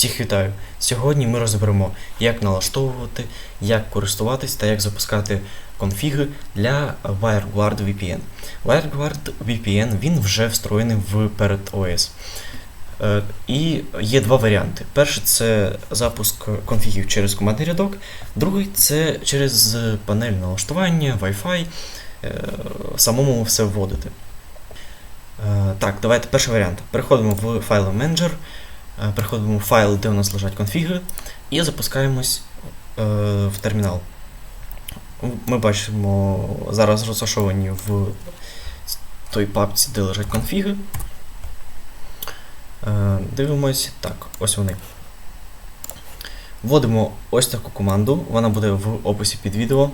Всіх вітаю! Сьогодні ми розберемо, як налаштовувати, як користуватись та як запускати конфіги для WireGuard VPN. WireGuard VPN він вже встроєний в перед OS. Е, І є два варіанти. Перший це запуск конфігів через командний рядок, другий це через панель налаштування, Wi-Fi, е, самому все вводити. Е, Так, давайте перший варіант. Переходимо в файловий менеджер, переходимо в файл, де у нас лежать конфіги, і запускаємось е, в термінал. Ми бачимо зараз розташовані в той папці, де лежать конфіги. Е, Дивимось. Так, ось вони. Вводимо ось таку команду, вона буде в описі під відео.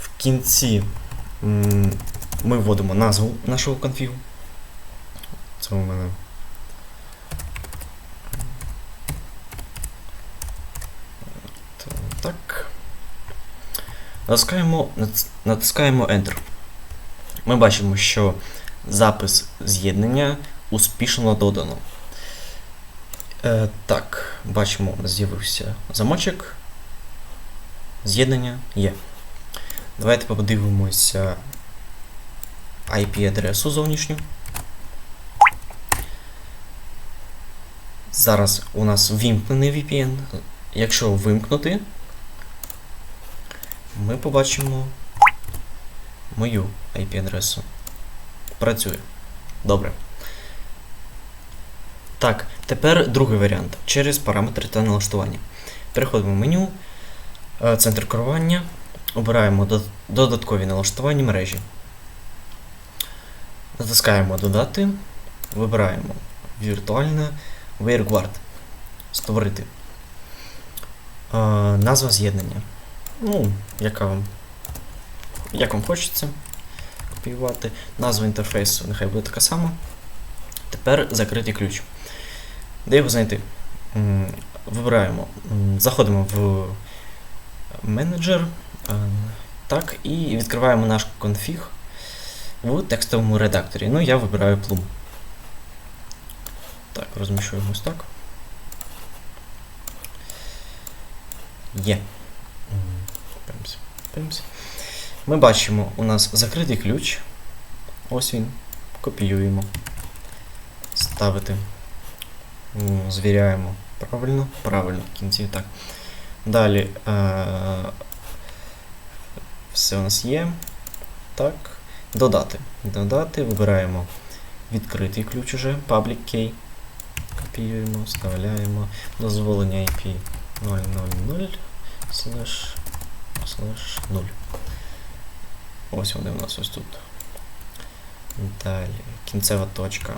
В кінці ми вводимо назву нашого конфігу. Це у мене. Так. Натискаємо, натискаємо Enter. Ми бачимо, що запис з'єднання успішно додано. Е, так, бачимо, з'явився замочок. З'єднання є. Давайте подивимося IP-адресу зовнішню. Зараз у нас вимкнений VPN. Якщо вимкнути, ми побачимо мою IP-адресу. Працює. Добре. Так, тепер другий варіант через параметри та налаштування. Переходимо в меню, е, центр керування, обираємо додаткові налаштування мережі. Натискаємо Додати, вибираємо віртуальне WireGuard. Створити. Е, назва з'єднання. Ну, яка вам, як вам хочеться копіювати. Назва інтерфейсу нехай буде така сама. Тепер закритий ключ. Де його знайти? Вибираємо, заходимо в менеджер. е, Так, і відкриваємо наш конфіг в текстовому редакторі. Ну, я вибираю Plum. Так, розміщуємо ось так. Є. Пимсь, пимсь. Ми бачимо, у нас закритий ключ. Ось він. Копіюємо. Ставити. Звіряємо. Правильно? Правильно, в кінці так. Далі. Е- все у нас є. Так. Додати. Додати. Вибираємо відкритий ключ уже. Public key. Копіюємо, вставляємо. Дозволення IP 000 слеш слеш 0. Ось вони у нас ось тут. Далі. Кінцева точка.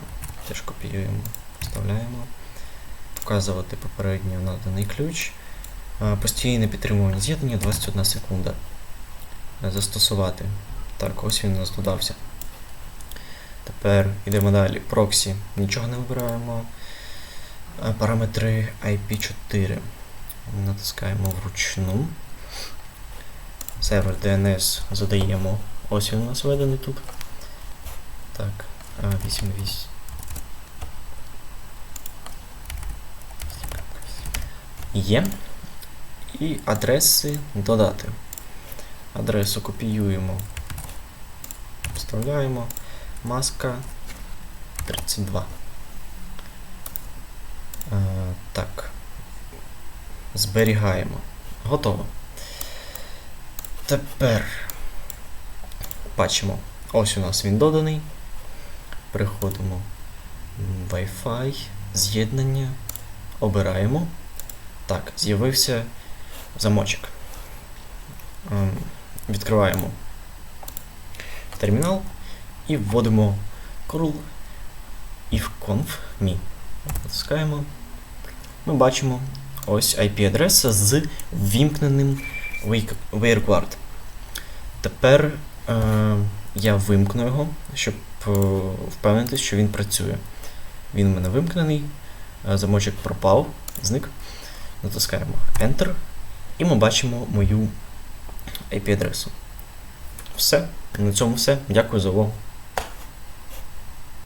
Теж копіюємо, вставляємо. Вказувати попередньо наданий ключ. Постійне підтримування з'єднання 21 секунда. Застосувати. Так, ось він у нас додався. Тепер йдемо далі. Проксі. Нічого не вибираємо. Е, Параметри IP4. Натискаємо вручну. Сервер DNS задаємо. Ось він у нас введений тут. Так, 88. Є. І адреси додати. Адресу копіюємо. Вставляємо. Маска 32. Е, так. Зберігаємо. Готово. Тепер бачимо, ось у нас він доданий. Переходимо в Wi-Fi, з'єднання, обираємо. Так, з'явився замочок. Ем, Відкриваємо термінал і вводимо curl ifconf me. Натискаємо. Ми бачимо ось IP-адреса з ввімкненим Wake- WireGuard. Тепер е, я вимкну його, щоб е, впевнитися, що він працює. Він у мене вимкнений, е, замочок пропав, зник. Натискаємо Enter, і ми бачимо мою IP-адресу. Все. На цьому все. Дякую за увагу.